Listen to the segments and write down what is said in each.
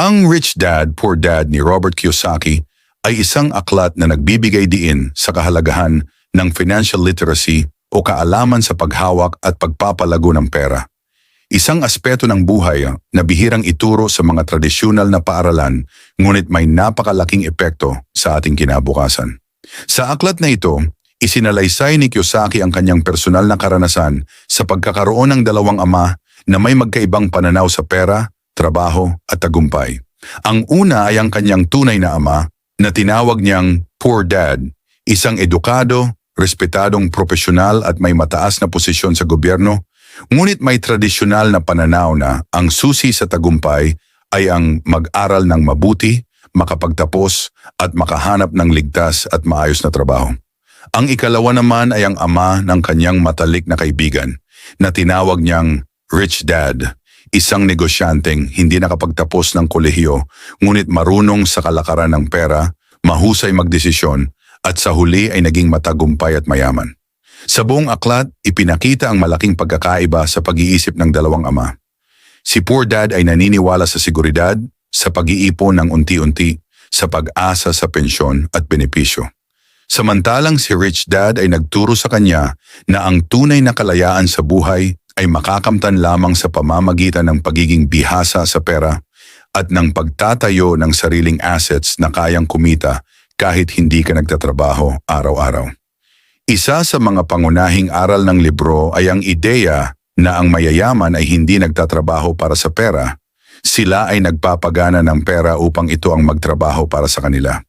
Ang Rich Dad, Poor Dad ni Robert Kiyosaki ay isang aklat na nagbibigay diin sa kahalagahan ng financial literacy o kaalaman sa paghawak at pagpapalago ng pera. Isang aspeto ng buhay na bihirang ituro sa mga tradisyonal na paaralan ngunit may napakalaking epekto sa ating kinabukasan. Sa aklat na ito, isinalaysay ni Kiyosaki ang kanyang personal na karanasan sa pagkakaroon ng dalawang ama na may magkaibang pananaw sa pera, trabaho at tagumpay. Ang una ay ang kanyang tunay na ama na tinawag niyang Poor Dad, isang edukado, respetadong profesional at may mataas na posisyon sa gobyerno, ngunit may tradisyonal na pananaw na ang susi sa tagumpay ay ang mag-aral ng mabuti, makapagtapos at makahanap ng ligtas at maayos na trabaho. Ang ikalawa naman ay ang ama ng kanyang matalik na kaibigan na tinawag niyang Rich Dad, isang negosyanteng hindi nakapagtapos ng kolehiyo ngunit marunong sa kalakaran ng pera, mahusay magdesisyon at sa huli ay naging matagumpay at mayaman. Sa buong aklat, ipinakita ang malaking pagkakaiba sa pag-iisip ng dalawang ama. Si Poor Dad ay naniniwala sa seguridad, sa pag-iipon ng unti-unti, sa pag-asa sa pensyon at benepisyo. Samantalang si Rich Dad ay nagturo sa kanya na ang tunay na kalayaan sa buhay ay makakamtan lamang sa pamamagitan ng pagiging bihasa sa pera at ng pagtatayo ng sariling assets na kayang kumita kahit hindi ka nagtatrabaho araw-araw. Isa sa mga pangunahing aral ng libro ay ang ideya na ang mayayaman ay hindi nagtatrabaho para sa pera, sila ay nagpapagana ng pera upang ito ang magtrabaho para sa kanila.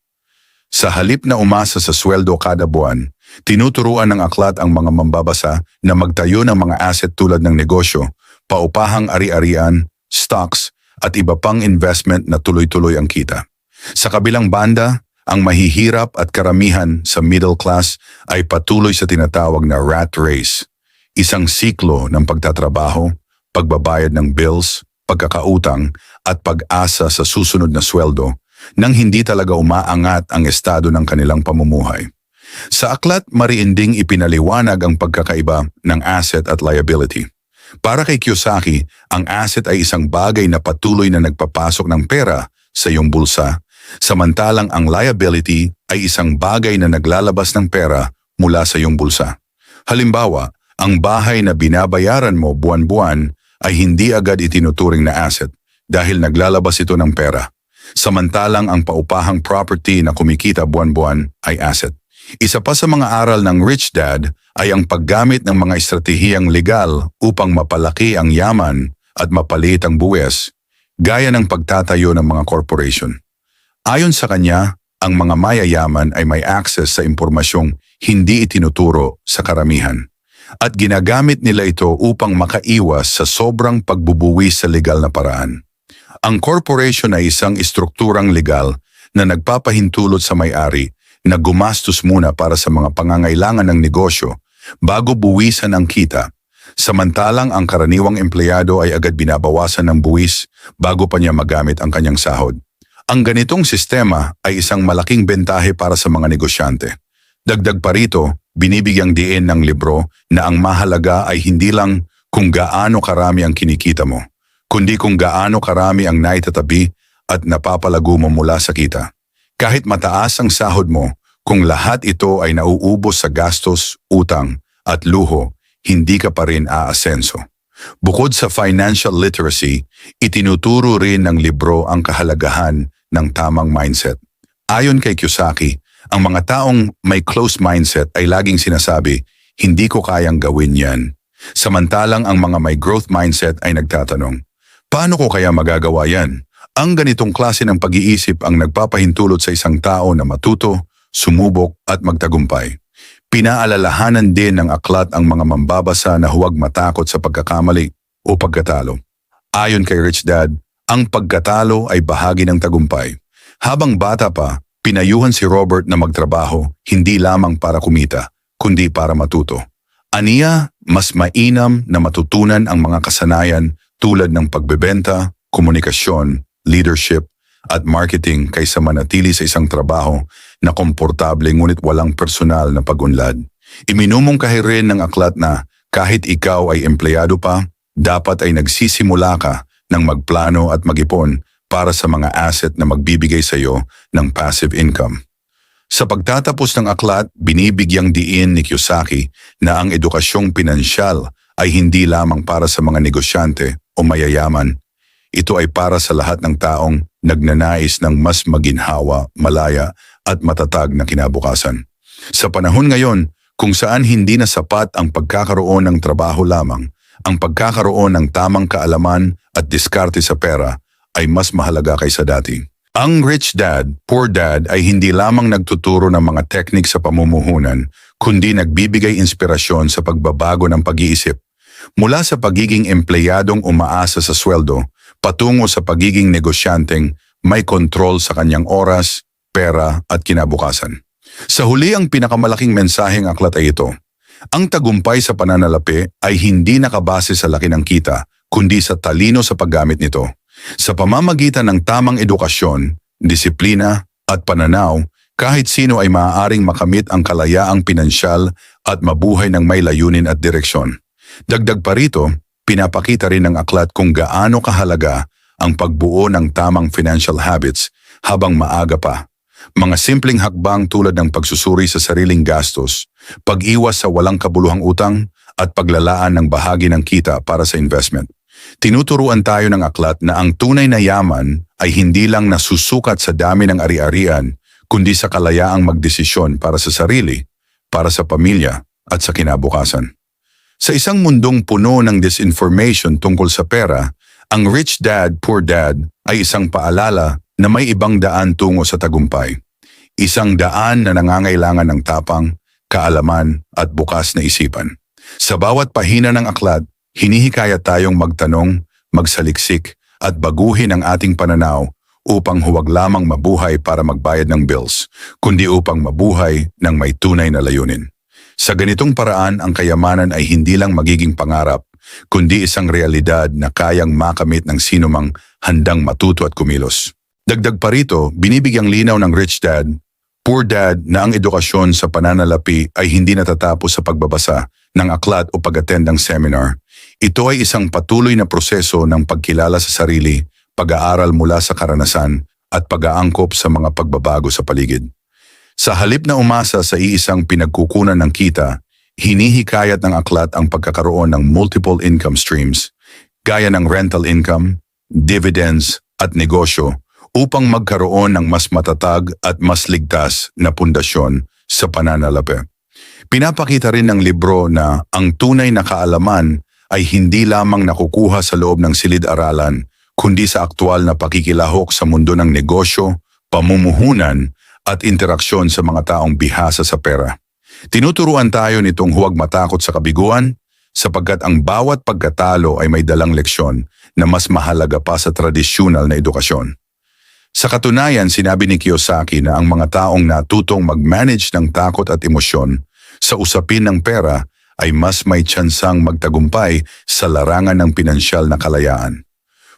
Sa halip na umasa sa sweldo kada buwan, tinuturuan ng aklat ang mga mambabasa na magtayo ng mga asset tulad ng negosyo, paupahang ari-arian, stocks, at iba pang investment na tuloy-tuloy ang kita. Sa kabilang banda, ang mahihirap at karamihan sa middle class ay patuloy sa tinatawag na rat race, isang siklo ng pagtatrabaho, pagbabayad ng bills, pagkakautang at pag-asa sa susunod na sweldo nang hindi talaga umaangat ang estado ng kanilang pamumuhay. Sa aklat, mariinding ipinaliwanag ang pagkakaiba ng asset at liability. Para kay Kiyosaki, ang asset ay isang bagay na patuloy na nagpapasok ng pera sa iyong bulsa Samantalang ang liability ay isang bagay na naglalabas ng pera mula sa iyong bulsa. Halimbawa, ang bahay na binabayaran mo buwan-buwan ay hindi agad itinuturing na asset dahil naglalabas ito ng pera. Samantalang ang paupahang property na kumikita buwan-buwan ay asset. Isa pa sa mga aral ng Rich Dad ay ang paggamit ng mga estratehiyang legal upang mapalaki ang yaman at mapalit ang buwes, gaya ng pagtatayo ng mga corporation. Ayon sa kanya, ang mga mayayaman ay may access sa impormasyong hindi itinuturo sa karamihan at ginagamit nila ito upang makaiwas sa sobrang pagbubuwis sa legal na paraan. Ang corporation ay isang istrukturang legal na nagpapahintulot sa may-ari na gumastos muna para sa mga pangangailangan ng negosyo bago buwisan ang kita, samantalang ang karaniwang empleyado ay agad binabawasan ng buwis bago pa niya magamit ang kanyang sahod. Ang ganitong sistema ay isang malaking bentahe para sa mga negosyante. Dagdag pa rito, binibigyang diin ng libro na ang mahalaga ay hindi lang kung gaano karami ang kinikita mo, kundi kung gaano karami ang naitatabi at napapalago mo mula sa kita. Kahit mataas ang sahod mo, kung lahat ito ay nauubos sa gastos, utang at luho, hindi ka pa rin aasenso. Bukod sa financial literacy, itinuturo rin ng libro ang kahalagahan ng tamang mindset. Ayon kay Kiyosaki, ang mga taong may close mindset ay laging sinasabi, hindi ko kayang gawin yan. Samantalang ang mga may growth mindset ay nagtatanong, paano ko kaya magagawa yan? Ang ganitong klase ng pag-iisip ang nagpapahintulot sa isang tao na matuto, sumubok at magtagumpay. Pinaalalahanan din ng aklat ang mga mambabasa na huwag matakot sa pagkakamali o pagkatalo. Ayon kay Rich Dad, ang pagkatalo ay bahagi ng tagumpay. Habang bata pa, pinayuhan si Robert na magtrabaho hindi lamang para kumita, kundi para matuto. Aniya, mas mainam na matutunan ang mga kasanayan tulad ng pagbebenta, komunikasyon, leadership, at marketing kaysa manatili sa isang trabaho na komportable ngunit walang personal na pagunlad. Iminumungkahi rin ng aklat na kahit ikaw ay empleyado pa, dapat ay nagsisimula ka ng magplano at magipon para sa mga asset na magbibigay sa iyo ng passive income. Sa pagtatapos ng aklat, binibigyang diin ni Kiyosaki na ang edukasyong pinansyal ay hindi lamang para sa mga negosyante o mayayaman. Ito ay para sa lahat ng taong nagnanais ng mas maginhawa, malaya at matatag na kinabukasan. Sa panahon ngayon, kung saan hindi na sapat ang pagkakaroon ng trabaho lamang, ang pagkakaroon ng tamang kaalaman at diskarte sa pera ay mas mahalaga kaysa dati. Ang Rich Dad, Poor Dad ay hindi lamang nagtuturo ng mga teknik sa pamumuhunan, kundi nagbibigay inspirasyon sa pagbabago ng pag-iisip. Mula sa pagiging empleyadong umaasa sa sweldo, patungo sa pagiging negosyanteng may kontrol sa kanyang oras, pera at kinabukasan. Sa huli ang pinakamalaking mensaheng aklat ay ito. Ang tagumpay sa pananalapi ay hindi nakabase sa laki ng kita, kundi sa talino sa paggamit nito. Sa pamamagitan ng tamang edukasyon, disiplina at pananaw, kahit sino ay maaaring makamit ang kalayaang pinansyal at mabuhay ng may layunin at direksyon. Dagdag pa rito, pinapakita rin ng aklat kung gaano kahalaga ang pagbuo ng tamang financial habits habang maaga pa. Mga simpleng hakbang tulad ng pagsusuri sa sariling gastos, pag-iwas sa walang kabuluhang utang, at paglalaan ng bahagi ng kita para sa investment. Tinuturuan tayo ng aklat na ang tunay na yaman ay hindi lang nasusukat sa dami ng ari-arian, kundi sa kalayaang magdesisyon para sa sarili, para sa pamilya, at sa kinabukasan. Sa isang mundong puno ng disinformation tungkol sa pera, ang Rich Dad, Poor Dad ay isang paalala na may ibang daan tungo sa tagumpay. Isang daan na nangangailangan ng tapang, kaalaman at bukas na isipan. Sa bawat pahina ng aklat, hinihikayat tayong magtanong, magsaliksik at baguhin ang ating pananaw upang huwag lamang mabuhay para magbayad ng bills, kundi upang mabuhay ng may tunay na layunin. Sa ganitong paraan, ang kayamanan ay hindi lang magiging pangarap, kundi isang realidad na kayang makamit ng sinumang handang matuto at kumilos. Dagdag pa rito, binibigyang linaw ng Rich Dad, Poor Dad na ang edukasyon sa pananalapi ay hindi natatapos sa pagbabasa ng aklat o pag-attend ng seminar. Ito ay isang patuloy na proseso ng pagkilala sa sarili, pag-aaral mula sa karanasan, at pag-aangkop sa mga pagbabago sa paligid. Sa halip na umasa sa iisang pinagkukunan ng kita, hinihikayat ng aklat ang pagkakaroon ng multiple income streams, gaya ng rental income, dividends, at negosyo upang magkaroon ng mas matatag at mas ligtas na pundasyon sa pananalapi. Pinapakita rin ng libro na ang tunay na kaalaman ay hindi lamang nakukuha sa loob ng silid-aralan, kundi sa aktwal na pakikilahok sa mundo ng negosyo, pamumuhunan at interaksyon sa mga taong bihasa sa pera. Tinuturuan tayo nitong huwag matakot sa kabiguan, sapagkat ang bawat pagkatalo ay may dalang leksyon na mas mahalaga pa sa tradisyonal na edukasyon. Sa katunayan, sinabi ni Kiyosaki na ang mga taong natutong mag-manage ng takot at emosyon sa usapin ng pera ay mas may tsansang magtagumpay sa larangan ng pinansyal na kalayaan.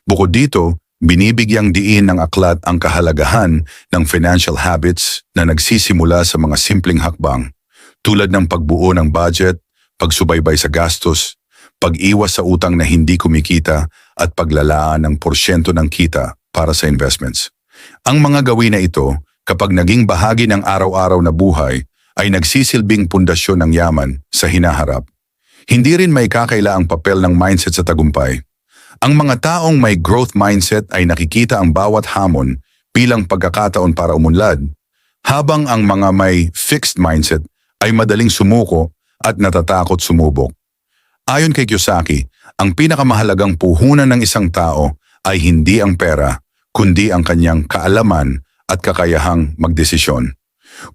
Bukod dito, binibigyang diin ng aklat ang kahalagahan ng financial habits na nagsisimula sa mga simpleng hakbang tulad ng pagbuo ng budget, pagsubaybay sa gastos, pag-iwas sa utang na hindi kumikita at paglalaan ng porsyento ng kita para sa investments. Ang mga gawin na ito, kapag naging bahagi ng araw-araw na buhay, ay nagsisilbing pundasyon ng yaman sa hinaharap. Hindi rin may kakaila ang papel ng mindset sa tagumpay. Ang mga taong may growth mindset ay nakikita ang bawat hamon bilang pagkakataon para umunlad, habang ang mga may fixed mindset ay madaling sumuko at natatakot sumubok. Ayon kay Kiyosaki, ang pinakamahalagang puhunan ng isang tao ay hindi ang pera, kundi ang kanyang kaalaman at kakayahang magdesisyon.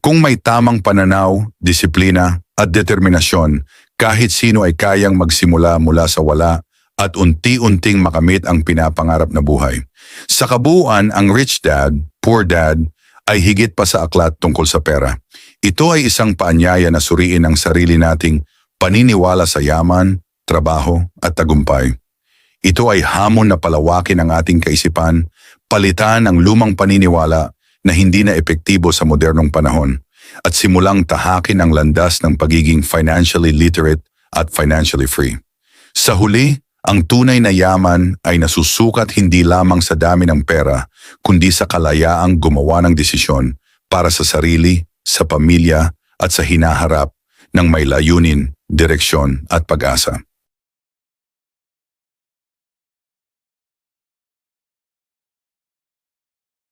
Kung may tamang pananaw, disiplina at determinasyon, kahit sino ay kayang magsimula mula sa wala at unti-unting makamit ang pinapangarap na buhay. Sa kabuuan, ang Rich Dad, Poor Dad ay higit pa sa aklat tungkol sa pera. Ito ay isang paanyaya na suriin ang sarili nating paniniwala sa yaman, trabaho at tagumpay. Ito ay hamon na palawakin ang ating kaisipan, palitan ang lumang paniniwala na hindi na epektibo sa modernong panahon at simulang tahakin ang landas ng pagiging financially literate at financially free. Sa huli, Ang tunay na yaman ay nasusukat hindi lamang sa dami ng pera, kundi sa kalayaang gumawa ng desisyon para sa sarili, sa pamilya at sa hinaharap ng may layunin, direksyon at pag-asa.